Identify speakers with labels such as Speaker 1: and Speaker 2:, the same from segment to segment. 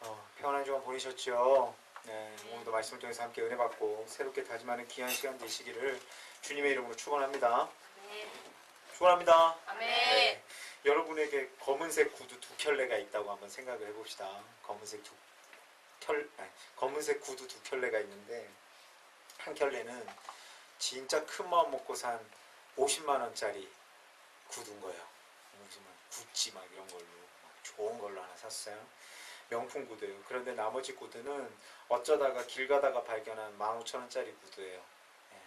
Speaker 1: 어, 평안한 주간 보내셨죠? 네, 오늘도 말씀을 통해서 함께 은혜 받고 새롭게 다짐하는 귀한 시간 되시기를 주님의 이름으로 축원합니다.
Speaker 2: 네.
Speaker 1: 축원합니다.
Speaker 2: 아멘.
Speaker 1: 네. 여러분에게 검은색 구두 두 켤레가 있다고 한번 생각을 해봅시다. 검은색 두 켤, 아니, 검은색 구두 두 켤레가 있는데 한 켤레는 진짜 큰 마음 먹고 산 50만 원짜리 구두인 거예요. 50만 구찌 막 이런 걸로 막 좋은 걸로 하나 샀어요. 명품 구두예요. 그런데 나머지 구두는 어쩌다가 길 가다가 발견한 15,000원짜리 구두예요. 예.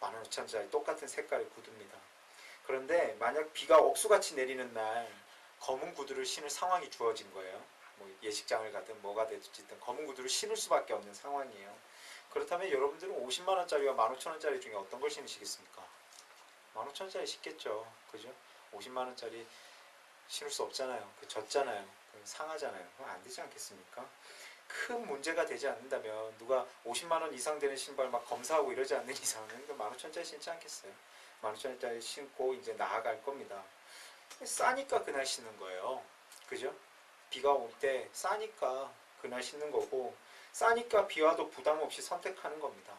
Speaker 1: 15,000원짜리 똑같은 색깔의 구두입니다. 그런데 만약 비가 억수같이 내리는 날 검은 구두를 신을 상황이 주어진 거예요. 뭐 예식장을 가든 뭐가 됐든 검은 구두를 신을 수밖에 없는 상황이에요. 그렇다면 여러분들은 50만 원짜리와 15,000원짜리 중에 어떤 걸 신으시겠습니까? 15,000원짜리 신겠죠. 그죠? 50만 원짜리 신을 수 없잖아요. 그 졌잖아요. 그 상하잖아요. 그럼 안 되지 않겠습니까? 큰 문제가 되지 않는다면 누가 50만 원 이상 되는 신발 막 검사하고 이러지 않는 이상은 그 15,000원짜리 신지 않겠어요. 15,000원짜리 신고 이제 나아갈 겁니다. 싸니까 그날 신는 거예요. 그죠? 비가 올 때 싸니까 그날 신는 거고 싸니까 비 와도 부담 없이 선택하는 겁니다.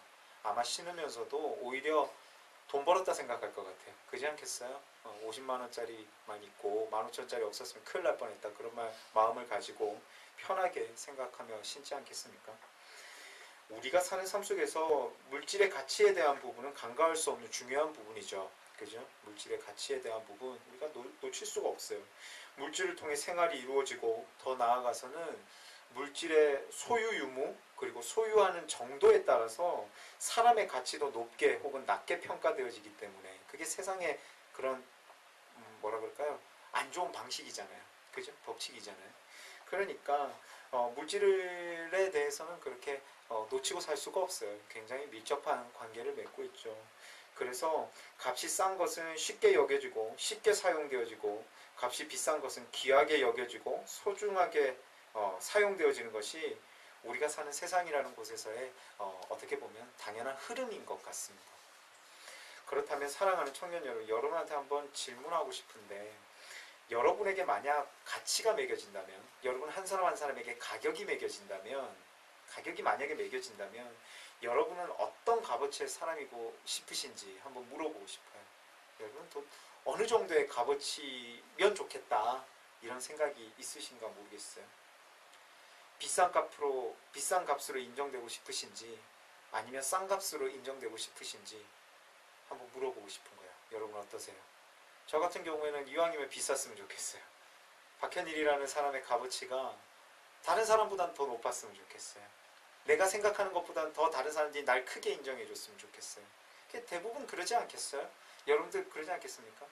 Speaker 1: 아마 신으면서도 오히려 돈 벌었다 생각할 것 같아요. 그지 않겠어요? 어, 50만 원짜리만 있고 15,000원짜리 없었으면 큰일 날 뻔했다. 그런 말, 마음을 가지고 편하게 생각하며 신지 않겠습니까? 우리가 사는 삶 속에서 물질의 가치에 대한 부분은 간과할 수 없는 중요한 부분이죠. 그죠? 물질의 가치에 대한 부분 우리가 놓, 놓칠 수가 없어요. 물질을 통해 생활이 이루어지고 더 나아가서는 물질의 소유 유무 그리고 소유하는 정도에 따라서 사람의 가치도 높게 혹은 낮게 평가되어지기 때문에 그게 세상의 그런 음, 뭐라 그럴까요? 안 좋은 방식이잖아요. 그죠? 법칙이잖아요. 그러니까 어, 물질에 대해서는 그렇게 어, 놓치고 살 수가 없어요. 굉장히 밀접한 관계를 맺고 있죠. 그래서 값이 싼 것은 쉽게 여겨지고 쉽게 사용되어지고 값이 비싼 것은 귀하게 여겨지고 소중하게 어, 사용되어지는 것이 우리가 사는 세상이라는 곳에서의 어, 어떻게 보면 당연한 흐름인 것 같습니다. 그렇다면 사랑하는 청년 여러분, 여러분한테 한번 질문하고 싶은데 여러분에게 만약 가치가 매겨진다면 여러분 한 사람 한 사람에게 가격이 매겨진다면 가격이 만약에 매겨진다면 여러분은 어떤 값어치의 사람이고 싶으신지 한번 물어보고 싶어요. 여러분 또 어느 정도의 값어치면 좋겠다 이런 생각이 있으신가 모르겠어요. 비싼 값으로 비싼 값으로 인정되고 싶으신지 아니면 싼 값으로 인정되고 싶으신지 한번 물어보고 싶은 거예요. 여러분 어떠세요? 저 같은 경우에는 이왕이면 비쌌으면 좋겠어요. 박현일이라는 사람의 값어치가 다른 사람보다는 더 높았으면 좋겠어요. 내가 생각하는 것보다는 더 다른 사람들이 날 크게 인정해줬으면 좋겠어요. 대부분 그러지 않겠어요? 여러분들 그러지 않겠습니까?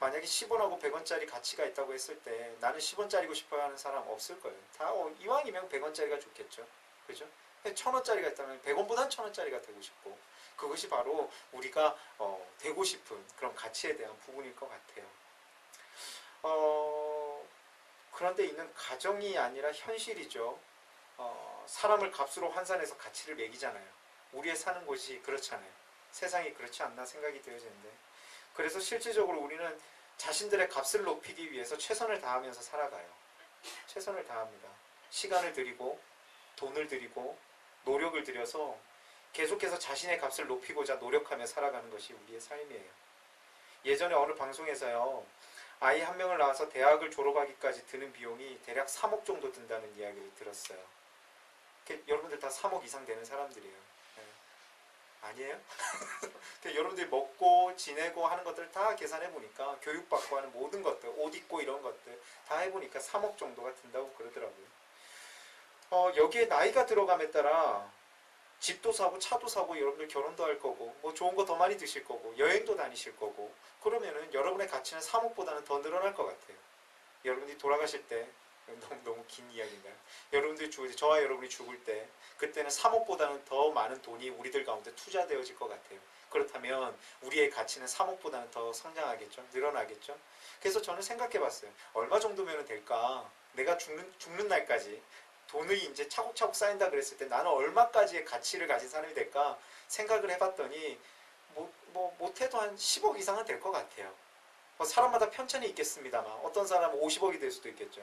Speaker 1: 만약에 10원하고 100원짜리 가치가 있다고 했을 때 나는 10원짜리고 싶어야 하는 사람 없을 거예요. 다 어, 이왕이면 100원짜리가 좋겠죠. 그죠? 1000원짜리가 있다면 100원보단 1000원짜리가 되고 싶고 그것이 바로 우리가 어, 되고 싶은 그런 가치에 대한 부분일 것 같아요. 어, 그런데 있는 가정이 아니라 현실이죠. 어, 사람을 값으로 환산해서 가치를 매기잖아요. 우리의 사는 곳이 그렇잖아요. 세상이 그렇지 않나 생각이 되어지는데 그래서 실질적으로 우리는 자신들의 값을 높이기 위해서 최선을 다하면서 살아가요. 최선을 다합니다. 시간을 들이고 돈을 들이고 노력을 들여서 계속해서 자신의 값을 높이고자 노력하며 살아가는 것이 우리의 삶이에요. 예전에 어느 방송에서요. 아이 한 명을 낳아서 대학을 졸업하기까지 드는 비용이 대략 3억 정도 든다는 이야기를 들었어요. 여러분들 다 3억 이상 되는 사람들이에요. 네. 아니에요? 그 여러분들이 먹고 지내고 하는 것들 다 계산해 보니까 교육받고 하는 모든 것들, 옷 입고 이런 것들 다 해보니까 3억 정도가 든다고 그러더라고요. 어, 여기에 나이가 들어감에 따라 집도 사고 차도 사고 여러분들 결혼도 할 거고 뭐 좋은 거 더 많이 드실 거고 여행도 다니실 거고 그러면은 여러분의 가치는 3억보다는 더 늘어날 것 같아요. 여러분이 돌아가실 때 너무 너무 긴 이야기인가요? 여러분들이 죽을 때 저와 여러분이 죽을 때 그때는 3억보다는 더 많은 돈이 우리들 가운데 투자되어질 것 같아요. 그렇다면 우리의 가치는 3억보다는 더 성장하겠죠? 늘어나겠죠? 그래서 저는 생각해 봤어요. 얼마 정도면 될까? 내가 죽는, 죽는 날까지 돈이 이제 차곡차곡 쌓인다 그랬을 때 나는 얼마까지의 가치를 가진 사람이 될까 생각을 해봤더니 뭐, 뭐 못해도 한 10억 이상은 될 것 같아요. 뭐 사람마다 편차는 있겠습니다만 어떤 사람은 50억이 될 수도 있겠죠.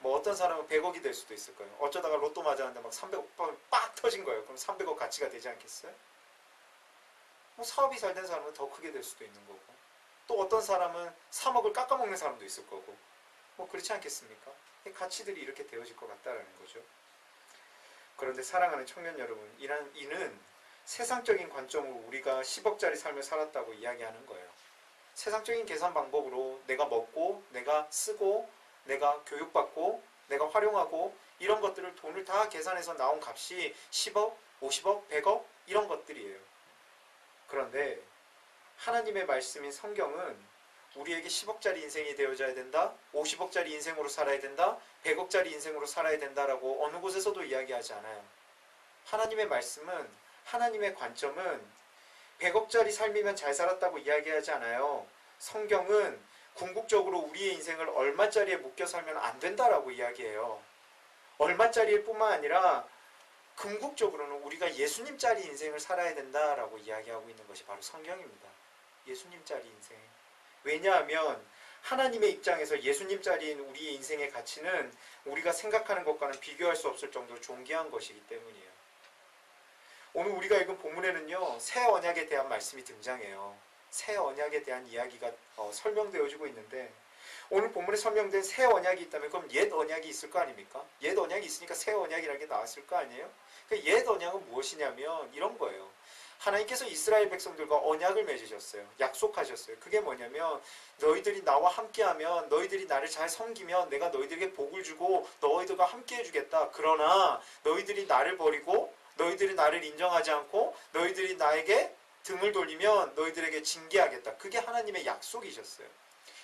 Speaker 1: 뭐 어떤 사람은 100억이 될 수도 있을 거예요. 어쩌다가 로또 맞았는데 막 300억 빡- 빡 터진 거예요. 그럼 300억 가치가 되지 않겠어요? 뭐 사업이 잘 된 사람은 더 크게 될 수도 있는 거고 또 어떤 사람은 3억을 깎아먹는 사람도 있을 거고 뭐 그렇지 않겠습니까? 이 가치들이 이렇게 되어질 것 같다라는 거죠. 그런데 사랑하는 청년 여러분, 이란, 이는 세상적인 관점으로 우리가 10억짜리 삶을 살았다고 이야기하는 거예요. 세상적인 계산 방법으로 내가 먹고, 내가 쓰고, 내가 교육받고, 내가 활용하고, 이런 것들을 돈을 다 계산해서 나온 값이 10억, 50억, 100억, 이런 것들이에요. 그런데 하나님의 말씀인 성경은 우리에게 10억짜리 인생이 되어져야 된다, 50억짜리 인생으로 살아야 된다, 100억짜리 인생으로 살아야 된다라고 어느 곳에서도 이야기하지 않아요. 하나님의 말씀은 하나님의 관점은 100억짜리 삶이면 잘 살았다고 이야기하지 않아요. 성경은 궁극적으로 우리의 인생을 얼마짜리에 묶여 살면 안 된다라고 이야기해요. 얼마짜리일 뿐만 아니라 궁극적으로는 우리가 예수님짜리 인생을 살아야 된다라고 이야기하고 있는 것이 바로 성경입니다. 예수님짜리 인생. 왜냐하면 하나님의 입장에서 예수님짜리인 우리의 인생의 가치는 우리가 생각하는 것과는 비교할 수 없을 정도로 존귀한 것이기 때문이에요. 오늘 우리가 읽은 본문에는요, 새 언약에 대한 말씀이 등장해요. 새 언약에 대한 이야기가 어, 설명되어지고 있는데, 오늘 본문에 설명된 새 언약이 있다면 그럼 옛 언약이 있을 거 아닙니까? 옛 언약이 있으니까 새 언약이라는 게 나왔을 거 아니에요? 그 옛 언약은 무엇이냐면 이런 거예요. 하나님께서 이스라엘 백성들과 언약을 맺으셨어요. 약속하셨어요. 그게 뭐냐면 너희들이 나와 함께하면 너희들이 나를 잘 섬기면 내가 너희들에게 복을 주고 너희들과 함께 해 주겠다. 그러나 너희들이 나를 버리고 너희들이 나를 인정하지 않고 너희들이 나에게 등을 돌리면 너희들에게 징계하겠다. 그게 하나님의 약속이셨어요.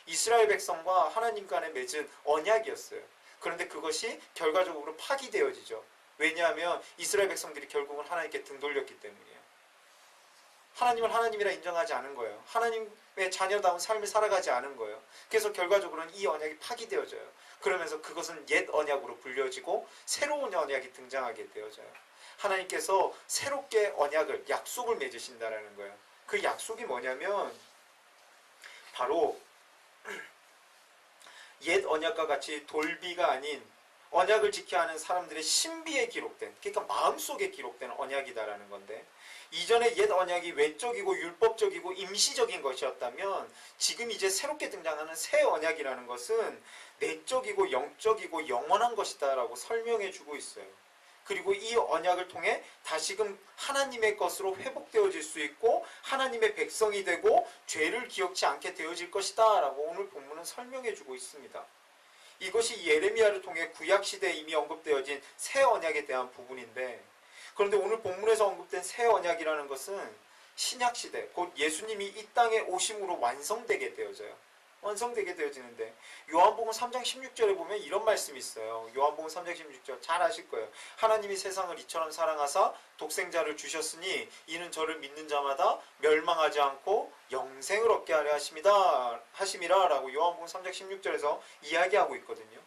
Speaker 1: 이스라엘 백성과 하나님 간에 맺은 언약이었어요. 그런데 그것이 결과적으로 파기되어지죠. 왜냐하면 이스라엘 백성들이 결국은 하나님께 등 돌렸기 때문이에요. 하나님을 하나님이라 인정하지 않은 거예요. 하나님의 자녀다운 삶을 살아가지 않은 거예요. 그래서 결과적으로는 이 언약이 파기되어져요. 그러면서 그것은 옛 언약으로 불려지고 새로운 언약이 등장하게 되어져요. 하나님께서 새롭게 언약을 약속을 맺으신다라는 거예요. 그 약속이 뭐냐면 바로 옛 언약과 같이 돌비가 아닌 언약을 지켜야 하는 사람들의 신비에 기록된 그러니까 마음속에 기록된 언약이다라는 건데 이전에 옛 언약이 외적이고 율법적이고 임시적인 것이었다면 지금 이제 새롭게 등장하는 새 언약이라는 것은 내적이고 영적이고 영원한 것이다라고 설명해 주고 있어요. 그리고 이 언약을 통해 다시금 하나님의 것으로 회복되어질 수 있고 하나님의 백성이 되고 죄를 기억지 않게 되어질 것이다 라고 오늘 본문은 설명해 주고 있습니다. 이것이 예레미야를 통해 구약 시대에 이미 언급되어진 새 언약에 대한 부분인데 그런데 오늘 본문에서 언급된 새 언약이라는 것은 신약 시대 곧 예수님이 이 땅에 오심으로 완성되게 되어져요. 완성되게 되어지는데 요한복음 3장 16절에 보면 이런 말씀이 있어요. 요한복음 3장 16절 잘 아실 거예요. 하나님이 세상을 이처럼 사랑하사 독생자를 주셨으니 이는 저를 믿는 자마다 멸망하지 않고 영생을 얻게 하려 하심이다 하심이라라고 요한복음 3장 16절에서 이야기하고 있거든요.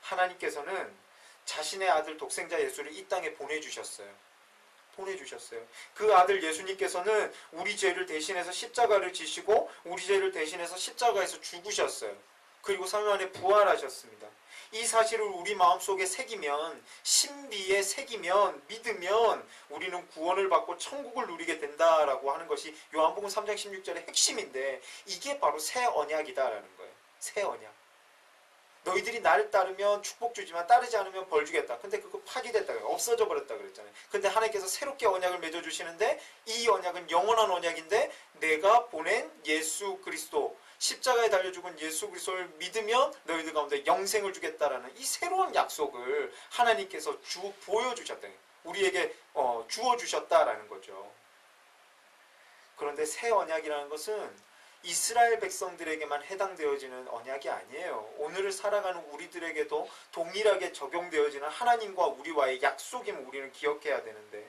Speaker 1: 하나님께서는 자신의 아들 독생자 예수를 이 땅에 보내주셨어요. 보내주셨어요. 그 아들 예수님께서는 우리 죄를 대신해서 십자가를 지시고 우리 죄를 대신해서 십자가에서 죽으셨어요. 그리고 3일 만에 부활하셨습니다. 이 사실을 우리 마음속에 새기면 신비에 새기면 믿으면 우리는 구원을 받고 천국을 누리게 된다라고 하는 것이 요한복음 3장 16절의 핵심인데 이게 바로 새 언약이다라는 거예요. 새 언약. 너희들이 나를 따르면 축복 주지만 따르지 않으면 벌 주겠다. 근데 그거 파기됐다. 없어져 버렸다 그랬잖아요. 근데 하나님께서 새롭게 언약을 맺어 주시는데 이 언약은 영원한 언약인데 내가 보낸 예수 그리스도 십자가에 달려 죽은 예수 그리스도를 믿으면 너희들 가운데 영생을 주겠다라는 이 새로운 약속을 하나님께서 주 보여 주셨다. 우리에게 어, 주어 주셨다라는 거죠. 그런데 새 언약이라는 것은 이스라엘 백성들에게만 해당되어지는 언약이 아니에요. 오늘을 살아가는 우리들에게도 동일하게 적용되어지는 하나님과 우리와의 약속임을 우리는 기억해야 되는데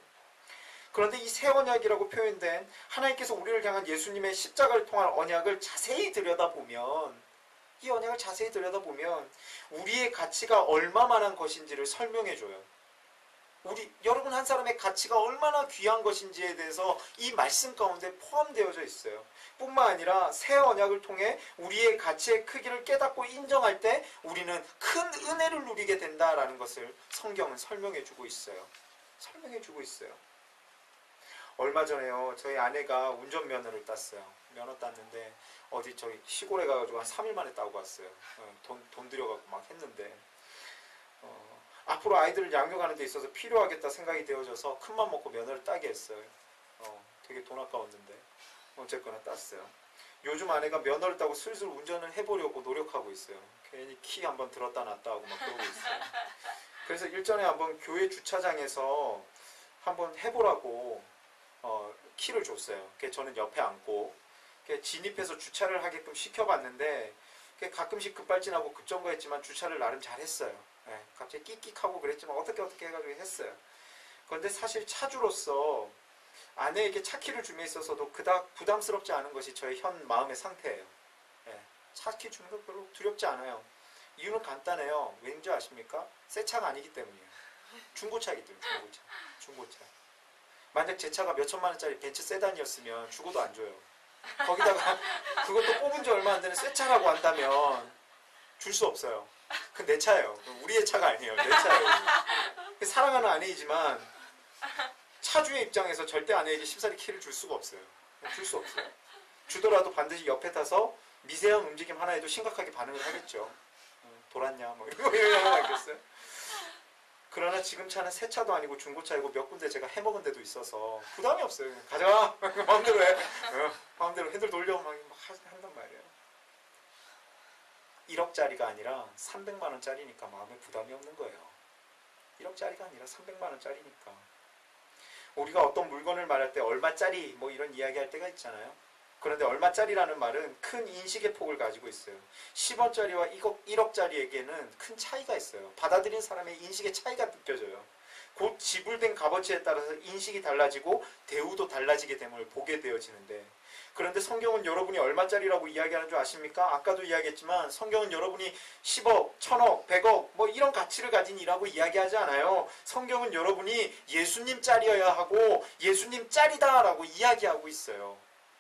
Speaker 1: 그런데 이 새 언약이라고 표현된 하나님께서 우리를 향한 예수님의 십자가를 통한 언약을 자세히 들여다보면 이 언약을 자세히 들여다보면 우리의 가치가 얼마만한 것인지를 설명해 줘요. 우리 여러분 한 사람의 가치가 얼마나 귀한 것인지에 대해서 이 말씀 가운데 포함되어져 있어요. 뿐만 아니라 새 언약을 통해 우리의 가치의 크기를 깨닫고 인정할 때 우리는 큰 은혜를 누리게 된다라는 것을 성경은 설명해 주고 있어요. 설명해 주고 있어요. 얼마 전에요. 저희 아내가 운전 면허를 땄어요. 면허 땄는데 어디 저기 시골에 가가지고 한 3일 만에 따고 왔어요. 어, 돈, 돈 들여갖고 막 했는데 어, 앞으로 아이들을 양육하는 데 있어서 필요하겠다 생각이 되어져서 큰맘 먹고 면허를 따게 했어요. 어, 되게 돈 아까웠는데 어쨌거나 땄어요. 요즘 아내가 면허를 따고 슬슬 운전을 해보려고 노력하고 있어요. 괜히 키 한번 들었다 놨다 하고 막 그러고 있어요. 그래서 일전에 한번 교회 주차장에서 한번 해보라고 어, 키를 줬어요. 저는 옆에 앉고 진입해서 주차를 하게끔 시켜봤는데 가끔씩 급발진하고 급정거했지만 주차를 나름 잘했어요. 예, 갑자기 끽끽하고 그랬지만 어떻게 어떻게 해가지고 했어요. 그런데 사실 차주로서 아내에게 차 키를 줌에 있어서도 그닥 부담스럽지 않은 것이 저의 현 마음의 상태예요. 예, 차키 주는 거 별로 두렵지 않아요. 이유는 간단해요. 왠지 아십니까? 새 차가 아니기 때문이에요. 중고차이기 때문에 중고차. 중고차. 만약 제 차가 몇 천만 원짜리 벤츠 세단이었으면 죽어도 안 줘요. 거기다가 그것도 뽑은 지 얼마 안 되는 새 차라고 한다면 줄 수 없어요. 그내 차예요. 우리의 차가 아니에요. 내 차예요. 사랑하는 아내이지만 차주의 입장에서 절대 아내에게 십사리 키를 줄 수가 없어요. 줄 수 없어요. 주더라도 반드시 옆에 타서 미세한 움직임 하나에도 심각하게 반응을 하겠죠. 어, 돌았냐 뭐 이런 거 하겠어요. 그러나 지금 차는 새 차도 아니고 중고차이고 몇 군데 제가 해먹은 데도 있어서 부담이 없어요. 가져가 마음대로 해. 어, 마음대로 핸들 돌려 막, 한단 말이에요. 1억짜리가 아니라 300만 원짜리니까 마음에 부담이 없는 거예요. 1억짜리가 아니라 300만 원짜리니까. 우리가 어떤 물건을 말할 때 얼마짜리 뭐 이런 이야기 할 때가 있잖아요. 그런데 얼마짜리라는 말은 큰 인식의 폭을 가지고 있어요. 10원짜리와 1억, 1억짜리에게는 큰 차이가 있어요. 받아들인 사람의 인식의 차이가 느껴져요. 곧 지불된 값어치에 따라서 인식이 달라지고 대우도 달라지게 됨을 보게 되어지는데 그런데 성경은 여러분이 얼마짜리라고 이야기하는 줄 아십니까? 아까도 이야기했지만 성경은 여러분이 10억, 1000억, 100억 뭐 이런 가치를 가진 이라고 이야기하지 않아요. 성경은 여러분이 예수님 짤이어야 하고 예수님 짤이다라고 이야기하고 있어요.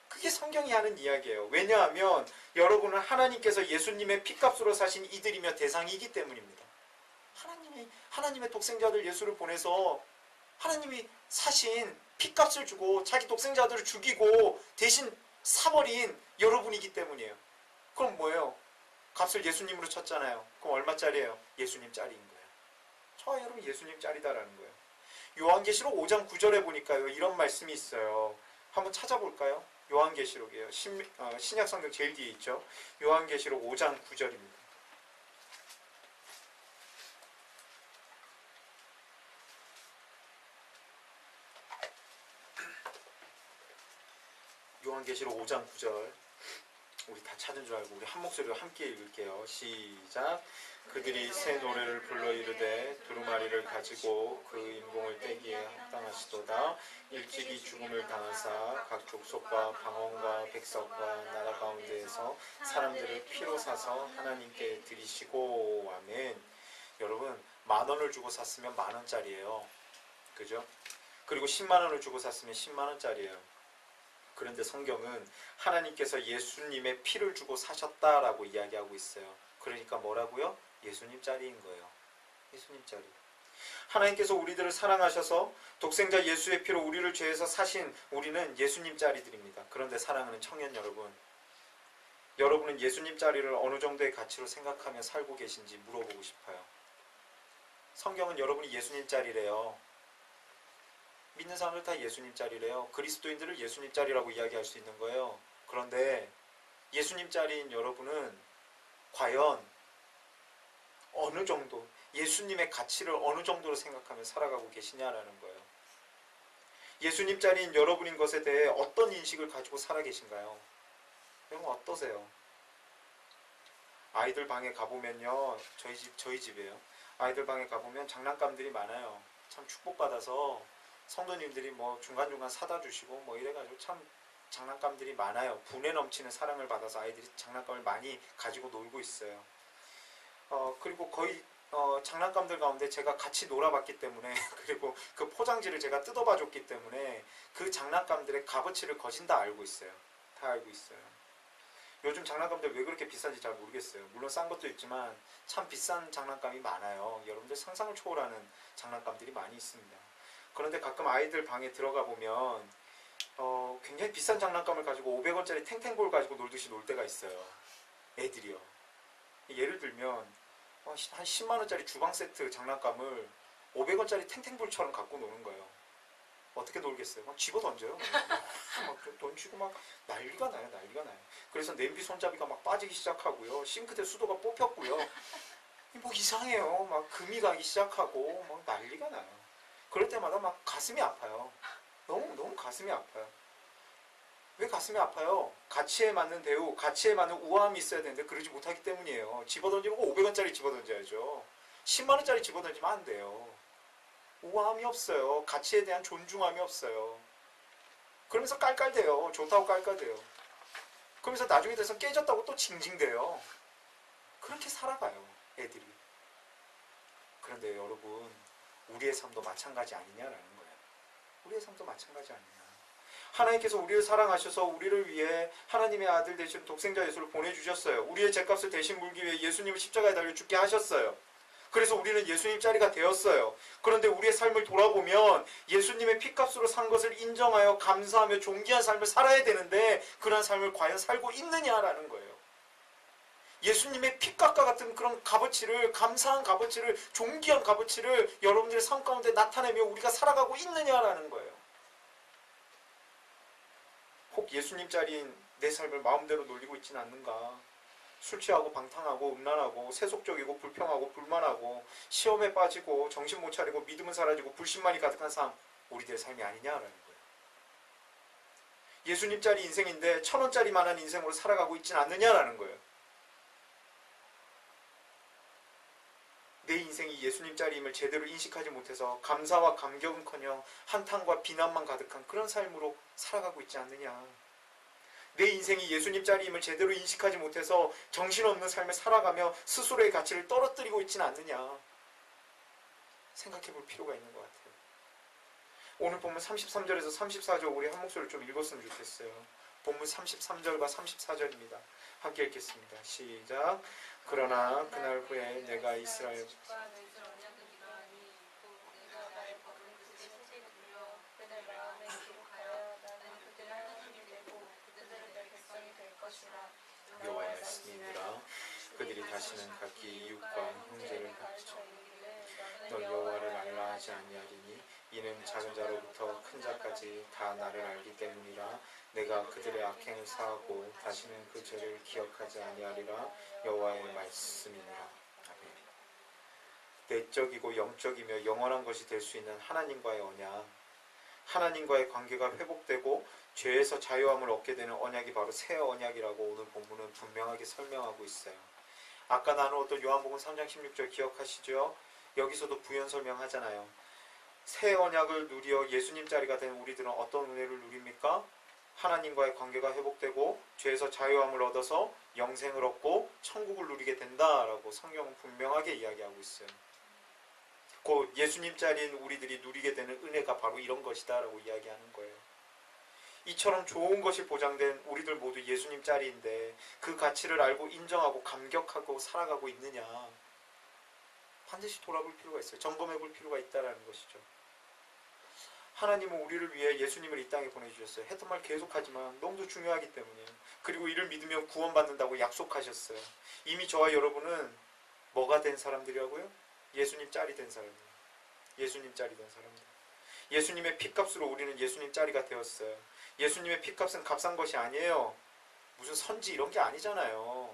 Speaker 1: 그게 성경이 하는 이야기예요. 왜냐하면 여러분은 하나님께서 예수님의 피값으로 사신 이들이며 대상이기 때문입니다. 하나님이 하나님의 독생자들 예수를 보내서 하나님이 사신 피값을 주고 자기 독생자들을 죽이고 대신 사버린 여러분이기 때문이에요. 그럼 뭐예요? 값을 예수님으로 쳤잖아요. 그럼 얼마짜리예요? 예수님 짤인 거예요. 저와 여러분 예수님 짤이다라는 거예요. 요한계시록 5장 9절에 보니까요 이런 말씀이 있어요. 한번 찾아볼까요? 요한계시록이에요. 신, 어, 신약 성경 제일 뒤에 있죠. 요한계시록 5장 9절입니다. 요한계시록 5장 9절. 우리 다 찾은 줄 알고 우리 한 목소리로 함께 읽을게요. 시작. 그들이 새 노래를 불러 이르되 두루마리를 가지고 그 인공을 떼기에 합당하시도다. 일찍이 죽음을 당하사 각 족속과 방언과 백성과 나라 가운데에서 사람들을 피로 사서 하나님께 드리시고 아멘. 여러분 만 원을 주고 샀으면 만 원짜리예요. 그죠? 그리고 10만 원을 주고 샀으면 10만 원짜리예요. 그런데 성경은 하나님께서 예수님의 피를 주고 사셨다라고 이야기하고 있어요. 그러니까 뭐라고요? 예수님 짤인 거예요. 예수님 짤이. 하나님께서 우리들을 사랑하셔서 독생자 예수의 피로 우리를 죄에서 사신 우리는 예수님 짤이들입니다. 그런데 사랑하는 청년 여러분, 여러분은 예수님 짤이를 어느 정도의 가치로 생각하며 살고 계신지 물어보고 싶어요. 성경은 여러분이 예수님 짤이래요. 믿는 사람들 다 예수님 짤이래요. 그리스도인들을 예수님 짤이라고 이야기할 수 있는 거예요. 그런데 예수님 짤인 여러분은 과연 어느 정도 예수님의 가치를 어느 정도로 생각하며 살아가고 계시냐라는 거예요. 예수님 짤인 여러분인 것에 대해 어떤 인식을 가지고 살아 계신가요? 여러분 어떠세요? 아이들 방에 가보면요. 저희 집, 저희 집이에요. 아이들 방에 가보면 장난감들이 많아요. 참 축복받아서 성도님들이 뭐 중간중간 사다 주시고 뭐 이래가지고 참 장난감들이 많아요. 분에 넘치는 사랑을 받아서 아이들이 장난감을 많이 가지고 놀고 있어요. 어, 그리고 거의 어, 장난감들 가운데 제가 같이 놀아봤기 때문에 그리고 그 포장지를 제가 뜯어봐줬기 때문에 그 장난감들의 값어치를 거진 다 알고 있어요. 다 알고 있어요. 요즘 장난감들 왜 그렇게 비싼지 잘 모르겠어요. 물론 싼 것도 있지만 참 비싼 장난감이 많아요. 여러분들 상상을 초월하는 장난감들이 많이 있습니다. 그런데 가끔 아이들 방에 들어가 보면 어, 굉장히 비싼 장난감을 가지고 500원짜리 탱탱볼 가지고 놀듯이 놀 때가 있어요. 애들이요. 예를 들면 어, 시- 한 10만 원짜리 주방 세트 장난감을 500원짜리 탱탱볼처럼 갖고 노는 거예요. 어떻게 놀겠어요? 막 집어 던져요. 막 던지고 막 난리가 나요, 난리가 나요. 그래서 냄비 손잡이가 막 빠지기 시작하고요. 싱크대 수도가 뽑혔고요. 뭐 이상해요. 막 금이 가기 시작하고 막 난리가 나요. 그럴 때마다 막 가슴이 아파요. 너무 너무 가슴이 아파요. 왜 가슴이 아파요? 가치에 맞는 대우, 가치에 맞는 우아함이 있어야 되는데 그러지 못하기 때문이에요. 집어던지는 거 500원짜리 집어던져야죠. 10만원짜리 집어던지면 안 돼요. 우아함이 없어요. 가치에 대한 존중함이 없어요. 그러면서 깔깔대요. 좋다고 깔깔대요. 그러면서 나중에 돼서 깨졌다고 또 징징대요. 그렇게 살아가요. 애들이. 그런데 여러분, 우리의 삶도 마찬가지 아니냐라는 거예요. 우리의 삶도 마찬가지 아니냐. 하나님께서 우리를 사랑하셔서 우리를 위해 하나님의 아들 되신 독생자 예수를 보내주셨어요. 우리의 죄값을 대신 물기 위해 예수님을 십자가에 달려 죽게 하셨어요. 그래서 우리는 예수님 자리가 되었어요. 그런데 우리의 삶을 돌아보면 예수님의 피값으로 산 것을 인정하여 감사하며 존귀한 삶을 살아야 되는데 그런 삶을 과연 살고 있느냐라는 거예요. 예수님의 피값과 같은 그런 값어치를 감사한 값어치를 존귀한 값어치를 여러분들의 삶 가운데 나타내며 우리가 살아가고 있느냐라는 거예요. 혹 예수님 자리인 내 삶을 마음대로 놀리고 있지는 않는가? 술 취하고 방탕하고 음란하고 세속적이고 불평하고 불만하고 시험에 빠지고 정신 못 차리고 믿음은 사라지고 불신만이 가득한 삶 우리들의 삶이 아니냐라는 거예요. 예수님 짜리 인생인데 천 원짜리만한 인생으로 살아가고 있지는 않느냐라는 거예요. 내 인생이 예수님 짜리임을 제대로 인식하지 못해서 감사와 감격은커녕 한탄과 비난만 가득한 그런 삶으로 살아가고 있지 않느냐. 내 인생이 예수님 짜리임을 제대로 인식하지 못해서 정신없는 삶을 살아가며 스스로의 가치를 떨어뜨리고 있지는 않느냐. 생각해 볼 필요가 있는 것 같아요. 오늘 본문 33절에서 34절 우리 한 목소리를 좀 읽었으면 좋겠어요. 본문 33절과 34절입니다. 함께 읽겠습니다. 시작. 그러나 그날 후에 내가 이스라엘 여호와의 말씀이니라 그들이 다시는 각기 이웃과 형제를 갖추 넌 여호와를 알라 하지 아니하리니 이는 작은 자로부터 큰 자까지 다 나를 알기 때문이라 내가 그들의 악행을 사하고 다시는 그 죄를 기억하지 아니하리라 여호와의 말씀이니라 아멘. 내적이고 영적이며 영원한 것이 될 수 있는 하나님과의 언약 하나님과의 관계가 회복되고 죄에서 자유함을 얻게 되는 언약이 바로 새 언약이라고 오늘 본문은 분명하게 설명하고 있어요. 아까 나누었던 요한복음 3장 16절 기억하시죠? 여기서도 부연 설명하잖아요. 새 언약을 누려 예수님 자리가 된 우리들은 어떤 은혜를 누립니까? 하나님과의 관계가 회복되고 죄에서 자유함을 얻어서 영생을 얻고 천국을 누리게 된다라고 성경은 분명하게 이야기하고 있어요. 곧 예수님 자리인 우리들이 누리게 되는 은혜가 바로 이런 것이다라고 이야기하는 거예요. 이처럼 좋은 것이 보장된 우리들 모두 예수님 자리인데 그 가치를 알고 인정하고 감격하고 살아가고 있느냐 반드시 돌아볼 필요가 있어요. 점검해 볼 필요가 있다라는 것이죠. 하나님은 우리를 위해 예수님을 이 땅에 보내주셨어요. 했던 말 계속하지만 너무도 중요하기 때문에 그리고 이를 믿으면 구원받는다고 약속하셨어요. 이미 저와 여러분은 뭐가 된 사람들이라고요? 예수님 짤이 된 사람들. 예수님 짤이 된 사람들. 예수님의 피값으로 우리는 예수님 짤이가 되었어요. 예수님의 피값은 값싼 것이 아니에요. 무슨 선지 이런 게 아니잖아요.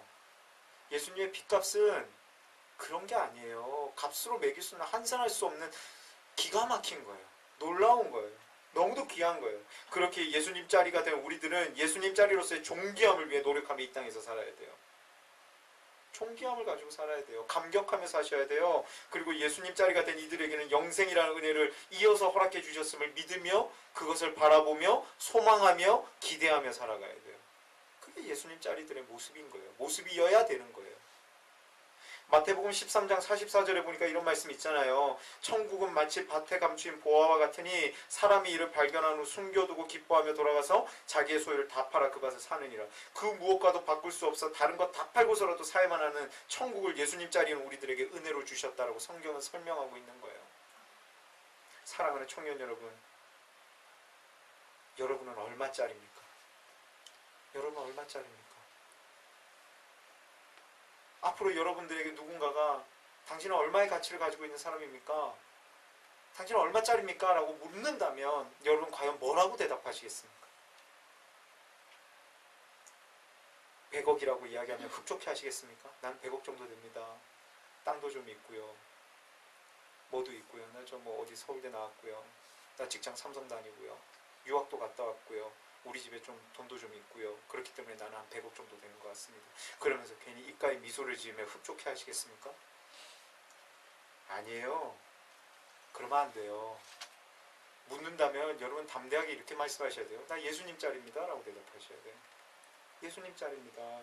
Speaker 1: 예수님의 피값은 그런 게 아니에요. 값으로 매길 수는 환산할 수 없는 기가 막힌 거예요. 놀라운 거예요. 너무도 귀한 거예요. 그렇게 예수님 자리가 된 우리들은 예수님 자리로서의 존귀함을 위해 노력하며 이 땅에서 살아야 돼요. 존귀함을 가지고 살아야 돼요. 감격하며 사셔야 돼요. 그리고 예수님 자리가 된 이들에게는 영생이라는 은혜를 이어서 허락해 주셨음을 믿으며 그것을 바라보며 소망하며 기대하며 살아가야 돼요. 그게 예수님 자리들의 모습인 거예요. 모습이어야 되는 거예요. 마태복음 13장 44절에 보니까 이런 말씀 있잖아요. 천국은 마치 밭에 감추인 보화와 같으니 사람이 이를 발견한 후 숨겨두고 기뻐하며 돌아가서 자기의 소유를 다 팔아 그 밭에 사느니라. 그 무엇과도 바꿀 수 없어 다른 것 다 팔고서라도 사야만 하는 천국을 예수님 자리는 우리들에게 은혜로 주셨다라고 성경은 설명하고 있는 거예요. 사랑하는 청년 여러분, 여러분은 얼마짜리입니까? 여러분 얼마짜리입니까? 앞으로 여러분들에게 누군가가 당신은 얼마의 가치를 가지고 있는 사람입니까? 당신은 얼마짜리입니까? 라고 묻는다면 여러분 과연 뭐라고 대답하시겠습니까? 100억이라고 이야기하면 흡족해 하시겠습니까? 난 100억 정도 됩니다. 땅도 좀 있고요. 뭐도 있고요. 나 저 뭐 어디 서울대 나왔고요. 나 직장 삼성 다니고요. 유학도 갔다 왔고요. 우리 집에 좀 돈도 좀 있고요. 그렇기 때문에 나는 한 100억 정도 되는 것 같습니다. 그러면서 괜히 입가에 미소를 지으며 흡족해 하시겠습니까? 아니에요. 그러면 안 돼요. 묻는다면 여러분 담대하게 이렇게 말씀하셔야 돼요. 나 예수님 짤입니다. 라고 대답하셔야 돼요. 예수님 짤입니다.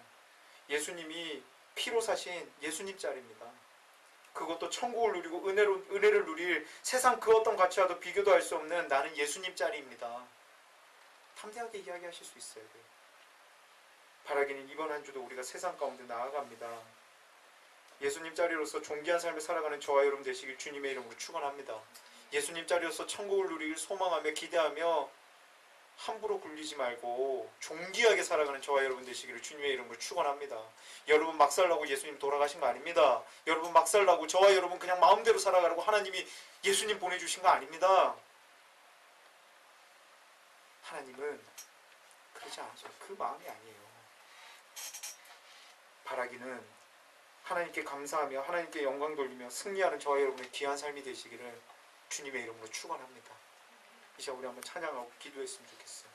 Speaker 1: 예수님이 피로 사신 예수님 짤입니다. 그것도 천국을 누리고 은혜로, 은혜를 누릴 세상 그 어떤 가치와도 비교도 할 수 없는 나는 예수님 짤입니다. 담대하게 이야기하실 수 있어야 돼요. 바라기는 이번 한 주도 우리가 세상 가운데 나아갑니다. 예수님 자리로서 존귀한 삶을 살아가는 저와 여러분 되시길 주님의 이름으로 축원합니다. 예수님 자리로서 천국을 누리길 소망하며 기대하며 함부로 굴리지 말고 존귀하게 살아가는 저와 여러분 되시기를 주님의 이름으로 축원합니다. 여러분 막 살라고 예수님 돌아가신 거 아닙니다. 여러분 막 살라고 저와 여러분 그냥 마음대로 살아가라고 하나님이 예수님 보내주신 거 아닙니다. 하나님은 그러지 않으셔. 그 마음이 아니에요. 바라기는 하나님께 감사하며 하나님께 영광 돌리며 승리하는 저와 여러분의 귀한 삶이 되시기를 주님의 이름으로 축원합니다. 이제 우리 한번 찬양하고 기도했으면 좋겠어요.